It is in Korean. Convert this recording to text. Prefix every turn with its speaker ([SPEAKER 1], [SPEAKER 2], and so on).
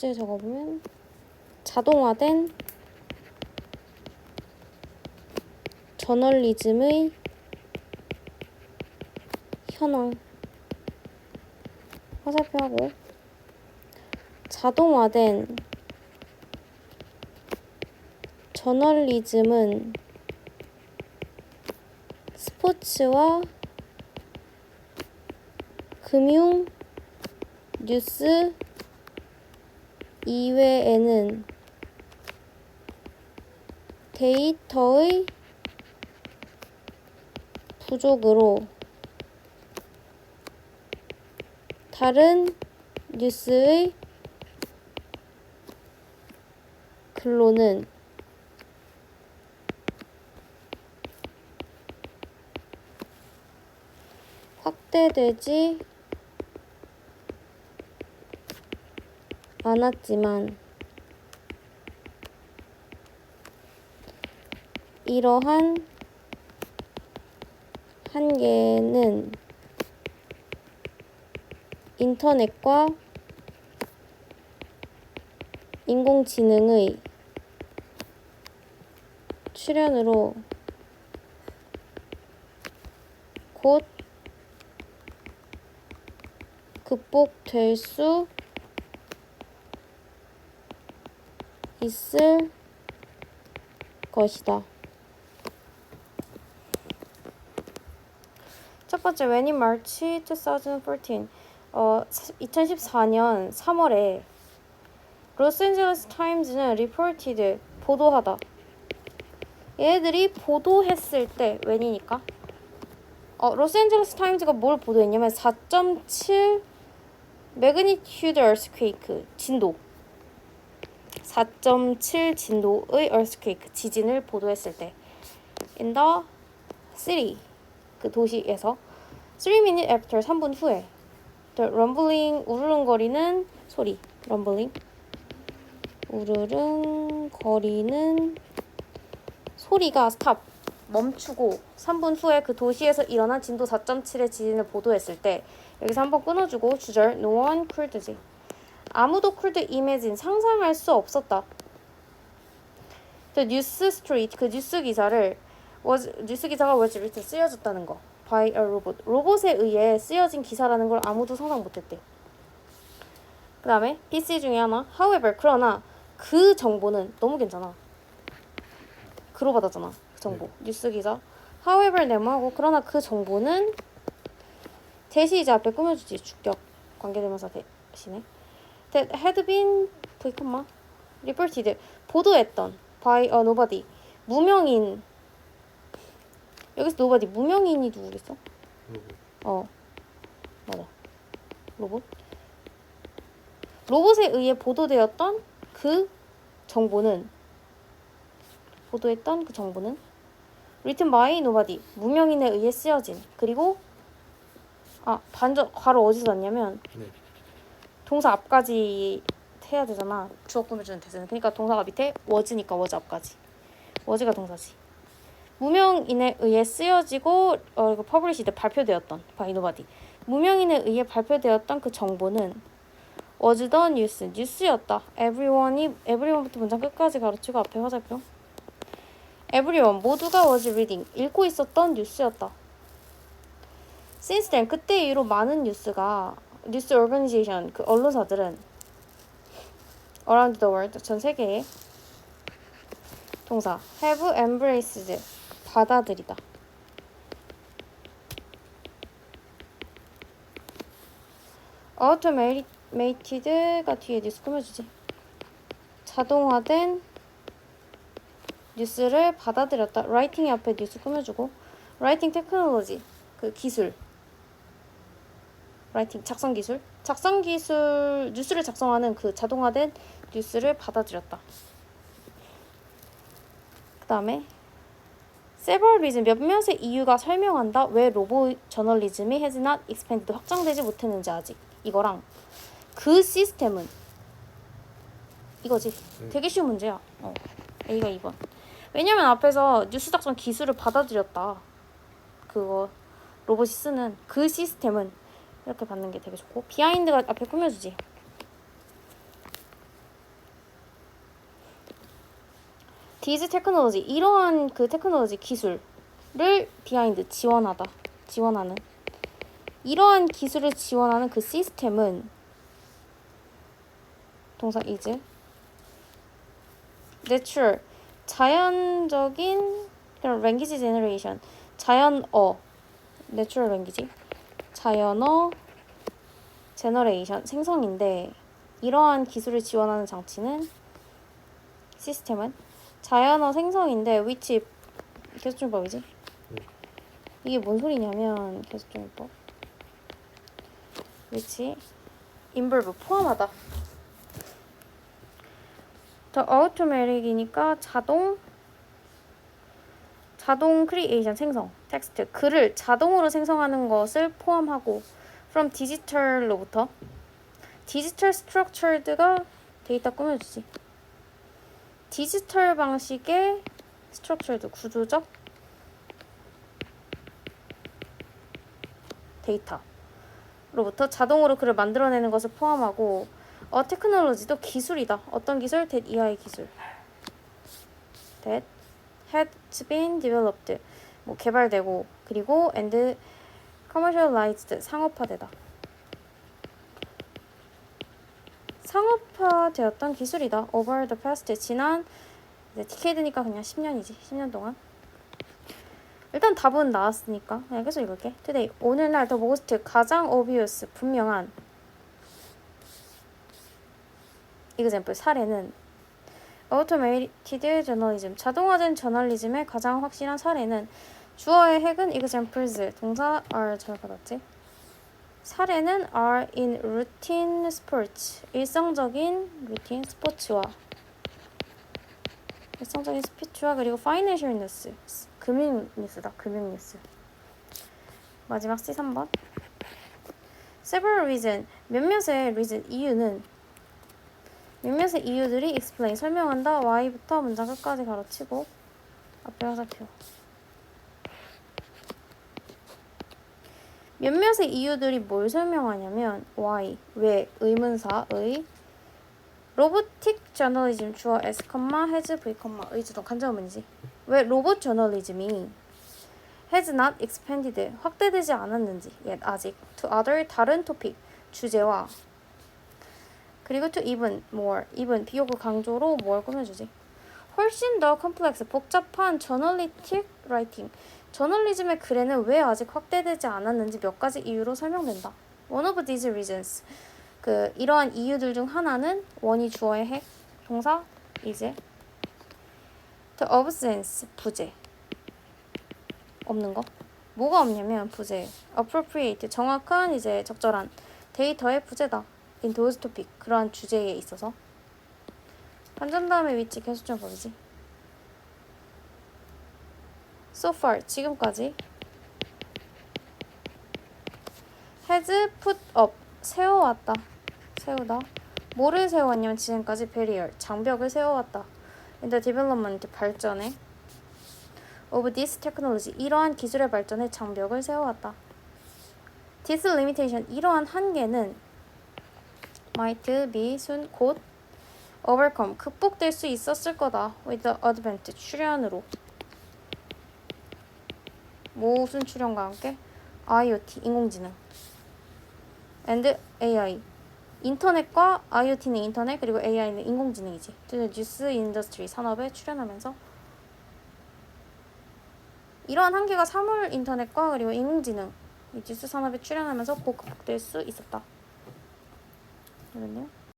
[SPEAKER 1] 주제 적어보면 자동화된 저널리즘의 현황. 화살표하고. 자동화된 저널리즘은 스포츠와 금융 뉴스 이외에는 데이터의 부족으로 다른 뉴스의 근로는 확대되지 않았지만 이러한 한계는 인터넷과 인공지능의 출현으로 곧 극복될 수 있을 것이다. 첫 번째, when in March 2014, 어, 2014년 3월에 로스앤젤레스 타임즈는 reported 보도하다. 얘들이 보도했을 때 when이니까. 어, 로스앤젤레스 타임즈가 뭘 보도했냐면 4.7 magnitude earthquake 진도 4.7 진도의 earthquake 지진을 보도했을 때 in the city 그 도시에서 3 minutes after 3분 후에 the rumbling 우르릉거리는 소리 rumbling 우르릉거리는 소리가 stop 멈추고 3분 후에 그 도시에서 일어난 진도 4.7의 지진을 보도했을 때 여기서 한번 끊어주고 주절 no one could지 아무도 could imagine 상상할 수 없었다. The news street 그 뉴스 기사를 was 뉴스 기사가 was written 쓰여졌다는 거. By a robot. 로봇에 의해 쓰여진 기사라는 걸 아무도 상상 못했대. 그 다음에 PC 중에 하나. However 그러나 그 정보는 너무 괜찮아. 그로 받았잖아 그 정보. 뉴스 기사. However 네모하고 그러나 그 정보는 대시 이제 앞에 꾸며주지. 주격 관계대명사 대신에 that had been V 콤마? Reported 보도했던 by a nobody. 무명인. 여기서 nobody. 무명인이 누구겠어? 어. 맞아. 로봇? 로봇에 의해 보도되었던 그 정보는? 보도했던 그 정보는? written by nobody. 무명인에 의해 쓰여진. 그리고 아 반전 괄호 어디서 났냐면
[SPEAKER 2] 네.
[SPEAKER 1] 동사 앞까지 해야 되잖아. 주어 꾸며주는 대세는. 그러니까 동사가 밑에 was니까 was 앞까지. was가 동사지. 무명인에 의해 쓰여지고 어 이거 퍼블리시드 발표되었던 by nobody 무명인에 의해 발표되었던 그 정보는 was the news 뉴스였다. everyone이 everyone부터 문장 끝까지 가르치고 앞에 화살표. everyone 모두가 was reading. 읽고 있었던 뉴스였다. since then 그때 이후로 많은 뉴스가 뉴스 오르가니제이션 그 언론사들은 around the world 전 세계에 동사 have embraced 받아들이다. automated가 뒤에 뉴스 꾸며주지. 자동화된 뉴스를 받아들였다. writing이 앞에 뉴스 꾸며주고 writing technology 그 기술 라이팅 작성 기술. 작성 기술 뉴스를 작성하는 그 자동화된 뉴스를 받아들였다. 그 다음에 several reason 몇몇의 이유가 설명한다. 왜 로봇 저널리즘이 has not expanded 확장되지 못했는지 아직. 이거랑 그 시스템은 이거지. 되게 쉬운 문제야. 어, A가 2번. 왜냐면 앞에서 뉴스 작성 기술을 받아들였다. 그거 로봇이 쓰는 그 시스템은 이렇게 받는 게 되게 좋고. 비하인드가 앞에 꾸며주지. 디즈 테크놀로지 이러한 그 테크놀로지 기술을 비하인드 지원하다 지원하는. 이러한 기술을 지원하는 그 시스템은 동사 is natural 자연적인 그런 language generation 자연어 natural language. 자연어 제너레이션 생성인데 이러한 기술을 지원하는 장치는 시스템은 자연어 생성인데 which 계속적법이지. 이게 뭔 소리냐면 계속적법 which involve 포함하다. 더 automatic이니까 자동 자동 크리에이션 생성 텍스트 글을 자동으로 생성하는 것을 포함하고 from digital로부터 디지털 스트럭처드가 데이터 꾸며주지 디지털 방식의 스트럭처드 구조적 데이터로부터 자동으로 글을 만들어내는 것을 포함하고 어 테크놀로지도 기술이다. 어떤 기술? that 이하의 기술. that had been developed. 뭐 개발되고 그리고 and commercialized 상업화되다. 상업화되었던 기술이다. over the past 지난 이제 디케이드니까 그냥 10년이지. 10년 동안. 일단 답은 나왔으니까 그냥 계속 읽을게. today 오늘날 더 most 가장 obvious 분명한 example 사례는 automated journalism 자동화된 저널리즘의 가장 확실한 사례는 주어의 핵은 examples 동사 are 잘 받았지? 사례는 are in routine sports 일상적인 루틴 스포츠와 일상적인 스피치와 그리고 financial news 금융 뉴스다 금융 뉴스 마지막 C 3번 several reason 몇몇의 reason 이유는 몇몇의 이유들이 explain 설명한다 Y부터 문장 끝까지 가로치고 앞에 화살표 몇몇의 이유들이 뭘 설명하냐면 why 왜 의문사의 로보틱 저널리즘 주어 S, has, V, 의 주동 간접문이지 왜 로봇 저널리즘이 has not expanded 확대되지 않았는지 yet 아직 to other 다른 토픽 주제와 그리고 to even more even 비교구 강조로 뭘 꾸며주지 훨씬 더 컴플렉스 복잡한 저널리틱 라이팅 저널리즘의 글에는 왜 아직 확대되지 않았는지 몇 가지 이유로 설명된다. One of these reasons. 그 이러한 이유들 중 하나는 원이 주어의 핵, 동사 이제 the absence 부재 없는 거. 뭐가 없냐면 부재. appropriate 정확한 이제 적절한 데이터의 부재다. Those topic 그러한 주제에 있어서 반전 다음에 위치 계속점 법이지. so far 지금까지 has put up 세워왔다 세우다 뭐를 세워왔냐면 지금까지 barrier 장벽을 세워왔다 in the development 발전에 of this technology 이러한 기술의 발전에 장벽을 세워왔다 this limitation 이러한 한계는 might be soon 곧 overcome. 극복될 수 있었을 거다. With the advent 출현으로. 무슨 출현과 함께? IoT 인공지능. And AI 인터넷과 IoT는 인터넷 그리고 AI는 인공지능이지. 뉴스 인더스트리 산업에 출연하면서. 이러한 한계가 사물 인터넷과 그리고 인공지능 이 뉴스 산업에 출연하면서 곧 극복될 수 있었다. 그런데요.